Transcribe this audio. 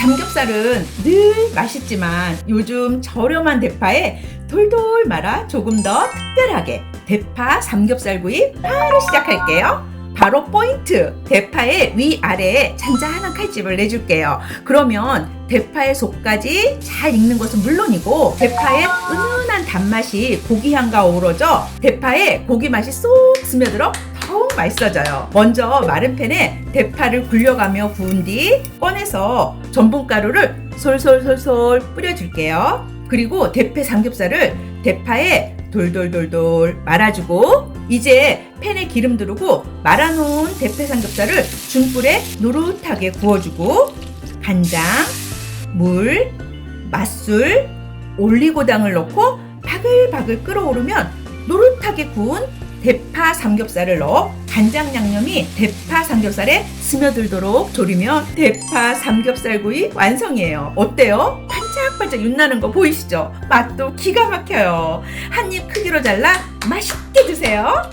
삼겹살은 늘 맛있지만 요즘 저렴한 대파에 돌돌 말아 조금 더 특별하게 대파 삼겹살 구이 바로 시작할게요. 바로 포인트! 대파의 위아래에 잔잔한 칼집을 내줄게요. 그러면 대파의 속까지 잘 익는 것은 물론이고 대파의 은은한 단맛이 고기 향과 어우러져 대파의 고기 맛이 쏙 스며들어 더욱 맛있어져요. 먼저 마른 팬에 대파를 굴려가며 구운 뒤 꺼내서 전분가루를 솔솔솔솔 뿌려줄게요. 그리고 대패 삼겹살을 대파에 돌돌돌돌 말아주고 이제 팬에 기름 두르고 말아놓은 대패 삼겹살을 중불에 노릇하게 구워주고 간장, 물, 맛술, 올리고당을 넣고 바글바글 끓어오르면 노릇하게 구운 대파 삼겹살을 넣어 간장 양념이 대파 삼겹살에 스며들도록 졸이면 대파 삼겹살구이 완성이에요. 어때요? 반짝반짝 윤나는 거 보이시죠? 맛도 기가 막혀요. 한 입 크기로 잘라 맛있게 드세요.